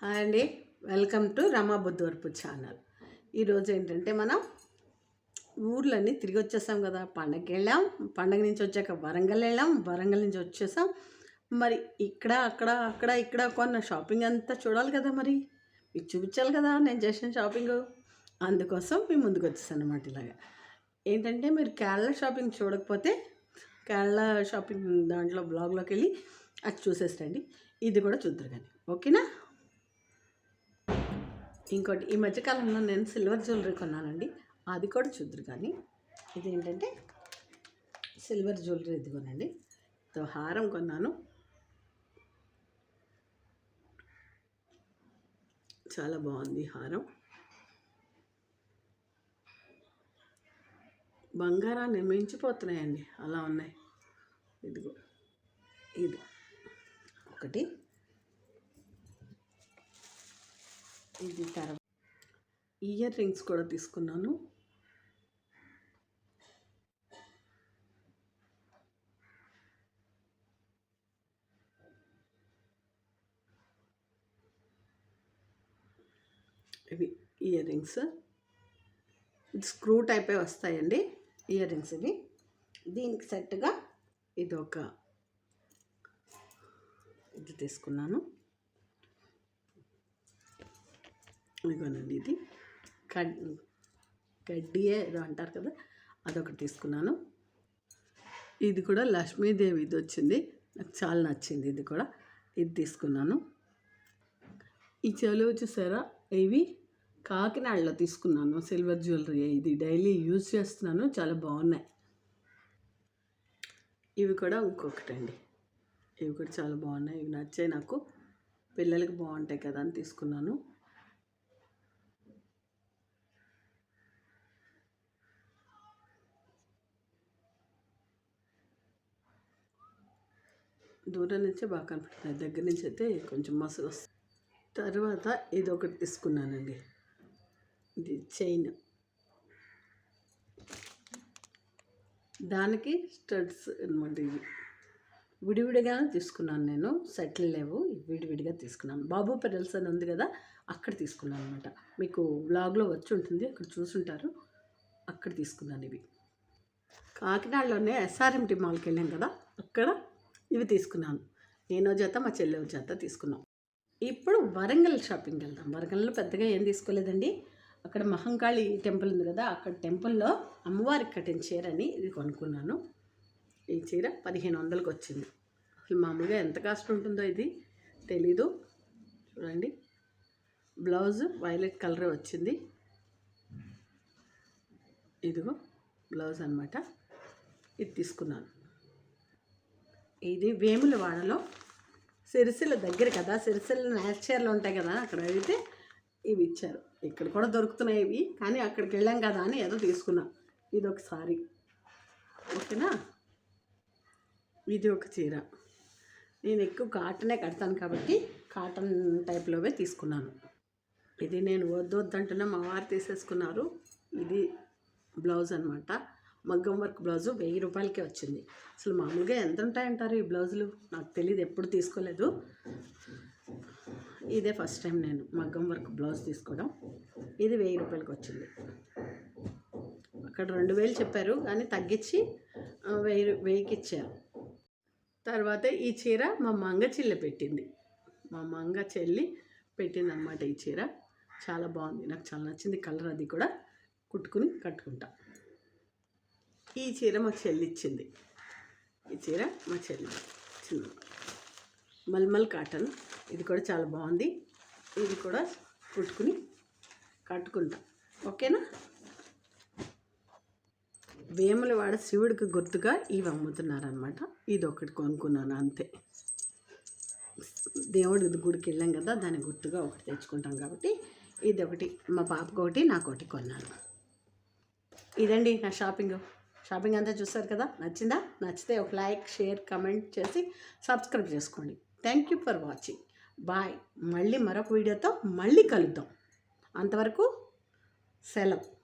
Hi అండి. Welcome to Rama Buddhavarapu channel. ఈరోజు ఏంటంటే మనం ఊర్లన్నీ తిరిగి వచ్చేసాం కదా. పండగకి వెళ్ళాం. పండగ నుంచి వచ్చాక వరంగల్ వెళ్ళాం. వరంగల్ నుంచి వచ్చేసాం. మరి ఇక్కడ అక్కడ అక్కడ ఇక్కడ కొన్న షాపింగ్ అంతా చూడాలి కదా మరి. మీకు చూపించాలి కదా నేను చేసిన షాపింగ్. అందుకోసం మేము ముందుకు వచ్చేసాను అనమాట ఇలాగా. ఏంటంటే మీరు కేరళ షాపింగ్ చూడకపోతే కేరళ షాపింగ్ దాంట్లో బ్లాగ్లోకి వెళ్ళి అది చూసేసండి ఇది కూడా చూద్దరు కానీ. ఓకేనా? ఇంకోటి ఈ మధ్యకాలంలో నేను సిల్వర్ జ్యువెలరీ కొన్నానండి. అది కూడా చూద్దరు కానీ ఇది ఏంటంటే సిల్వర్ జ్యువెలరీ ఇది కొనండి తో హారం కొన్నాను. చాలా బాగుంది హారం. బంగారాన్ని మించిపోతున్నాయండి. అలా ఉన్నాయి. ఇదిగో ఇది ఒకటి. ఇది తర్వాత ఇయర్ రింగ్స్ కూడా తీసుకున్నాను. ఇవి ఇయర్ రింగ్స్. ఇది స్క్రూ టైపే వస్తాయండి ఇయర్ రింగ్స్ ఇవి. దీనికి సెట్గా ఇది ఒక ఇది తీసుకున్నాను. ఇదిగోనండి ఇది. కడ్ కడ్డీయే ఏదో అంటారు కదా అదొకటి తీసుకున్నాను. ఇది కూడా లక్ష్మీదేవి ఇది వచ్చింది. నాకు చాలా నచ్చింది ఇది కూడా. ఇది తీసుకున్నాను. ఈ చెలువు చూసారా? ఇవి కాకినాడలో తీసుకున్నాను. సిల్వర్ జ్యువెలరీ ఇది డైలీ యూజ్ చేస్తున్నాను. చాలా బాగున్నాయి. ఇవి కూడా ఇంకొకటి అండి ఇవి కూడా చాలా బాగున్నాయి. ఇవి నచ్చాయి నాకు. పిల్లలకి బాగుంటాయి కదా అని తీసుకున్నాను. దూరం నుంచే బాగా కనపడుతుంది దగ్గర నుంచి అయితే కొంచెం మసలు వస్తుంది. తర్వాత ఇది ఒకటి తీసుకున్నానండి. ఇది చైన్. దానికి స్టడ్స్ అనమాట ఇవి. విడివిడిగా తీసుకున్నాను నేను. సెటిల్ లేవు. విడివిడిగా తీసుకున్నాను. బాబు పెరల్స్ అని ఉంది కదా అక్కడ తీసుకున్నాను అనమాట మీకు బ్లాగ్లో వచ్చి ఉంటుంది. అక్కడ చూసుంటారు. అక్కడ తీసుకున్నాను ఇవి. కాకినాడలోనే ఎస్ఆర్ఎంటి మాల్కి వెళ్ళాం కదా అక్కడ ఇవి తీసుకున్నాను. నేను జత మా చెల్లె జత తీసుకున్నాం. ఇప్పుడు వరంగల్ షాపింగ్కి వెళ్దాం. వరంగల్లో పెద్దగా ఏం తీసుకోలేదండి. అక్కడ మహంకాళి టెంపుల్ ఉంది కదా అక్కడ టెంపుల్లో అమ్మవారికి కట్టిన చీర అని ఇది కొనుక్కున్నాను. ఈ చీర పదిహేను వందలకు వచ్చింది. అసలు మామూలుగా ఎంత కాస్ట్ ఉంటుందో ఇది తెలీదు. చూడండి. బ్లౌజ్ వైలెట్ కలరే వచ్చింది. ఇదిగో బ్లౌజ్ అనమాట ఇది తీసుకున్నాను. ఇది వేములవాడలో సిరిసిల్ల దగ్గర కదా సిరిసిల్ల నేచర్లు ఉంటాయి కదా అక్కడ అడిగితే ఇవి ఇచ్చారు. ఇక్కడ కూడా దొరుకుతున్నాయి ఇవి కానీ అక్కడికి వెళ్ళాం కదా అని ఏదో తీసుకున్నా. ఇది ఒక సారీ. ఓకేనా? ఇది ఒక చీర. నేను ఎక్కువ కాటనే కడతాను కాబట్టి కాటన్ టైప్లోవే తీసుకున్నాను. ఇది నేను వద్దు వద్దంటున్నా మా వారు తీసేసుకున్నారు. ఇది బ్లౌజ్ అనమాట మగ్గం వర్క్ బ్లౌజు వెయ్యి రూపాయలకే వచ్చింది. అసలు మామూలుగా ఎంత ఉంటాయంటారు ఈ బ్లౌజులు? నాకు తెలియదు ఎప్పుడు తీసుకోలేదు. ఇదే ఫస్ట్ టైం నేను మగ్గం వర్క్ బ్లౌజ్ తీసుకోవడం. ఇది వెయ్యి రూపాయలకి వచ్చింది. అక్కడ రెండు వేలు చెప్పారు కానీ తగ్గించి వెయ్యి వెయ్యికి ఇచ్చారు. తర్వాత ఈ చీర మా మంగ చెల్లె పెట్టింది. మా మంగ చెల్లి పెట్టింది అనమాట ఈ చీర. చాలా బాగుంది. నాకు చాలా నచ్చింది కలర్ అది కూడా. కుట్టుకుని కట్టుకుంటా. ఈ చీర మా చెల్లి ఇచ్చింది ఈ చీర మా చెల్లి చిన్న మల్మల్ కాటన్. ఇది కూడా చాలా బాగుంది. ఇది కూడా కుట్టుకుని కట్టుకుంటాం. ఓకేనా? వేములవాడ శివుడికి గుర్తుగా ఇవి అమ్ముతున్నారనమాట ఇది ఒకటి కొనుక్కున్నాను అంతే. దేవుడి గుడికి వెళ్ళాం కదా దాని గుర్తుగా ఒకటి తెచ్చుకుంటాం కాబట్టి ఇది ఒకటి మా పాపకు ఒకటి నాకు ఒకటి కొన్నాను. ఇదండి నా షాపింగ్. షాపింగ్ అంతా చూస్తారు కదా? నచ్చిందా? నచ్చితే ఒక లైక్ షేర్ కమెంట్ చేసి సబ్స్క్రైబ్ చేసుకోండి. Thank you for watching. Bye. మళ్ళీ మరొక వీడియోతో మళ్ళీ కలుద్దాం. అంతవరకు సెలవు.